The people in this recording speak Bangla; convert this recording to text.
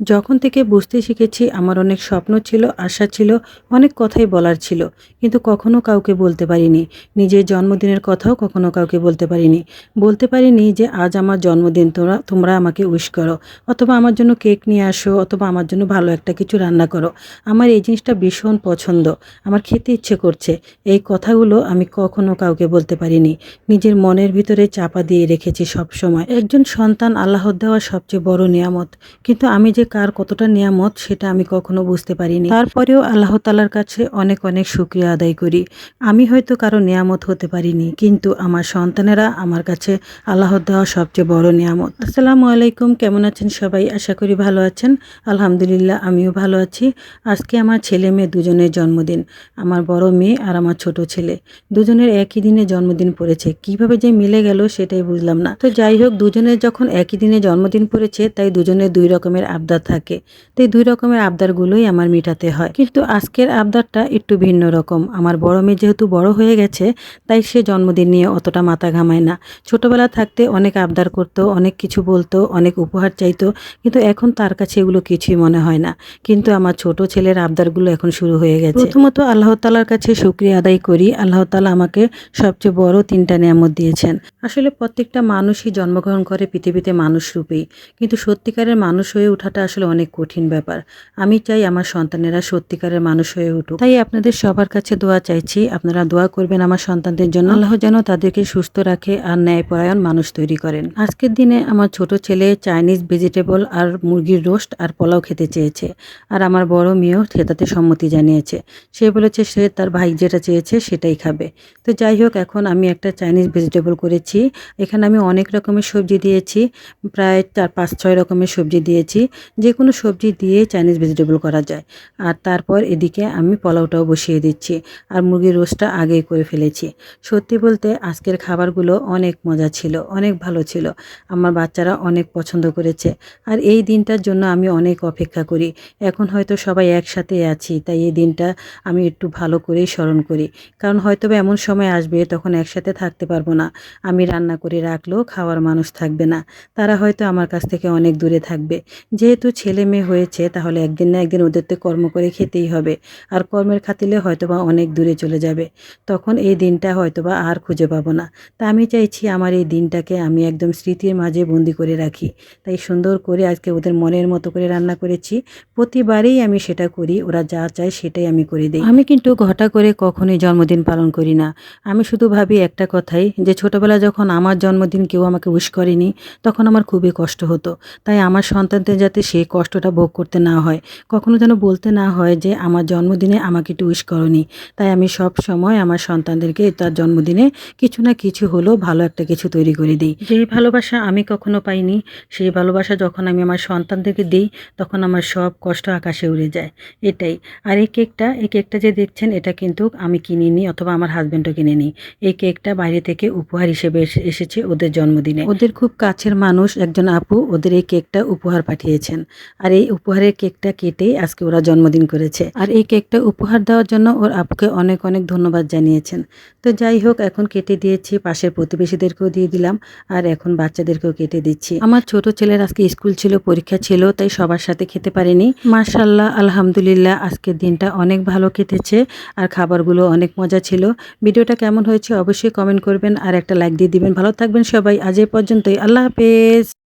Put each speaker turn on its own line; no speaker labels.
যখন থেকে বুঝতে শিখেছি আমার অনেক স্বপ্ন ছিল, আশা ছিল, অনেক কথাই বলার ছিল, কিন্তু কখনো কাউকে বলতে পারিনি। নিজের জন্মদিনের কথাও কখনো কাউকে বলতে পারিনি। বলতে পারিনি যে, আজ আমার জন্মদিন তোমরা তোমরা আমাকে উইশ করো। অথবা আমার জন্য কেক নিয়ে আসো, অথবা আমার জন্য ভালো একটা কিছু রান্না করো। আমার এই জিনিসটা ভীষণ পছন্দ। আমার খেতে ইচ্ছে করছে। এই কথাগুলো আমি কখনো কাউকে বলতে পারিনি। নিজের মনের ভিতরে চাপা দিয়ে রেখেছি সব সময় একজন সন্তান আল্লাহর দেওয়া সবচেয়ে বড় নিয়ামত। কিন্তু আমি যে কার কতটা নিয়ামত সেটা আমি কখনো বুঝতে পারিনি। তারপরেও আল্লাহ তালার কাছে অনেক অনেক শুক্রিয়া আদায় করি। আমি হয়তো কারও নিয়ামত হতে পারিনি, কিন্তু আমার সন্তানেরা আমার কাছে আল্লাহর দেওয়া সবচেয়ে বড় নিয়ামত। আসসালামু আলাইকুম, কেমন আছেন সবাই? আশা করি ভালো আছেন। আলহামদুলিল্লাহ, আমিও ভালো আছি। আজকে আমার ছেলে মেয়ে দুজনের জন্মদিন, আমার বড় মেয়ে আর আমার ছোট ছেলে। দুজনের একই দিনে জন্মদিন পড়েছে। কীভাবে যে মিলে গেল সেটাই বুঝলাম না। তো যাই হোক, দুজনের যখন একই দিনে জন্মদিন পড়েছে, তাই দুজনের দুই রকমের আবদার থাকে। তো এই দুই রকমের আবদারগুলোই আমার মেটাতে হয়। কিন্তু আজকের আবদারটা একটু ভিন্ন রকম। আমার বড় মেয়ে যেহেতু বড় হয়ে গেছে, তাই সে জন্মদিন নিয়ে অতটা মাথা ঘামায় না। ছোটবেলা থাকতে অনেক আবদার করতো, অনেক কিছু বলতো, অনেক উপহার চাইতো, কিন্তু এখন তার কাছে এগুলো কিছুই মনে হয় না। কিন্তু আমার ছোট ছেলের আবদারগুলো এখন শুরু হয়ে গেছে। প্রথমত আল্লাহ তালার কাছে শুক্রিয়া আদায় করি। আল্লাহ তালা আমাকে সবচেয়ে বড় তিনটা নিয়ামত দিয়েছেন। আসলে প্রত্যেকটা মানুষই জন্মগ্রহণ করে পৃথিবীতে মানুষ রূপেই। কিন্তু সত্যিকারের মানুষ হয়ে ওঠাটা আসলে অনেক কঠিন ব্যাপার। আমি চাই আমার সন্তানেরা সত্যিকারের মানুষ হয়ে উঠুক। তাই আপনাদের সবার কাছে দোয়া চাইছি, আপনারা দোয়া করবেন আমার সন্তানদের জন্য। আল্লাহ যেন তাদেরকে সুস্থ রাখে আর ন্যায়পরায়ণ মানুষ তৈরি করেন। আজকের দিনে আমার ছোট ছেলে চাইনিজ ভেজিটেবল আর মুরগির রোস্ট আর পোলাও খেতে চেয়েছে আর আমার বড় মেয়েও সেটাতে সম্মতি জানিয়েছে। সে বলেছে সে তার ভাই যেটা চেয়েছে সেটাই খাবে। তো যাই হোক, এখন আমি একটা চাইনিজ ভেজিটেবল করেছি। এখানে আমি অনেক রকমের সবজি দিয়েছি, প্রায় চার পাঁচ ছয় রকমের সবজি দিয়েছি। যে কোনো সবজি দিয়ে চাইনিজ ভেজিটেবল করা যায়। আর তারপর এদিকে আমি পোলাওটাও বসিয়ে দিচ্ছি আর মুরগির রোস্টটা আগেই করে ফেলেছি। সত্যি বলতে আজকের খাবারগুলো অনেক মজা ছিল, অনেক ভালো ছিল। আমার বাচ্চারা অনেক পছন্দ করেছে। আর এই দিনটার জন্য আমি অনেক অপেক্ষা করি। এখন হয়তো সবাই একসাথে আছি, তাই এই দিনটা আমি একটু ভালো করেই স্মরণ করি। কারণ হয়তো এমন সময় আসবে তখন একসাথে থাকতে পারব না। আমি রান্না করে রাখলেও খাওয়ার মানুষ থাকবে না। তারা হয়তো আমার কাছ থেকে অনেক দূরে থাকবে। যেহেতু ছেলে মেয়ে হয়েছে, তাহলে একদিন না একদিন ওদের তো কর্ম করে খেতেই হবে। আর কর্মের খাতিলে হয়তোবা অনেক দূরে চলে যাবে। তখন এই দিনটা হয়তোবা আর খুঁজে পাবো না। তা আমি চাইছি আমার এই দিনটাকে আমি একদম স্মৃতির মাঝে বন্দি করে রাখি। তাই সুন্দর করে আজকে ওদের মনের মতো করে রান্না করেছি। প্রতিবারেই আমি সেটা করি, ওরা যা চায় সেটাই আমি করে দিই। আমি কিন্তু ঘটা করে কখনোই জন্মদিন পালন করি না। আমি শুধু ভাবি একটা কথাই, যে ছোটবেলা যখন আমার জন্মদিন কেউ আমাকে উইশ করেনি, তখন আমার খুবই কষ্ট হতো। তাই আমার সন্তানদের যাতে সেই কষ্টটা ভোগ করতে না হয়। কখনো যেন বলতে না হয় যে আমার জন্মদিনে আমাকে একটু উইশ করনি। তাই আমি সব সময় আমার সন্তানদেরকে তার জন্মদিনে কিছু না কিছু হলেও ভালো একটা কিছু তৈরি করে দিই। যেই ভালোবাসা আমি কখনো পাইনি সেই ভালোবাসা যখন আমি আমার সন্তানদেরকে দিই তখন আমার সব কষ্ট আকাশে উড়ে যায়। এটাই। আর এই কেকটা এই কেকটা যে দেখছেন এটা কিন্তু আমি কিনে কিনিনি অথবা আমার হাজব্যান্ডও কিনে নিই এই কেকটা বাইরে থেকে উপহার হিসেবে এসে- এসেছে ওদের জন্মদিনে। ওদের খুব কাছের মানুষ একজন আপু ওদের এই কেকটা উপহার পাঠিয়েছেন। আর এই উপহারের কেকটা কেটেই আজকে ওরা জন্মদিন করেছে। আর এই কেকটা উপহার দেওয়ার জন্য ওর আপুকে অনেক অনেক ধন্যবাদ জানিয়েছেন। তো যাই হোক, এখন কেটে দিয়েছি, পাশের প্রতিবেশীদেরকেও দিয়ে দিলাম, আর এখন বাচ্চাদেরকেও কেটে দিচ্ছি। আমার ছোট ছেলের আজকে স্কুল ছিল, পরীক্ষা ছিল, তাই সবার সাথে খেতে পারিনি। মার্শাল্লাহ আলহামদুলিল্লাহ, আজকের দিনটা অনেক ভালো কেটেছে, আর খাবারগুলো অনেক মজা ছিল। ভিডিওটা কেমন হয়েছে অবশ্যই কমেন্ট করবেন, আর একটা লাইক দিয়ে দিবেন। ভালো থাকবেন সবাই, আজ এ পর্যন্তই। আল্লাহ হাফেজ।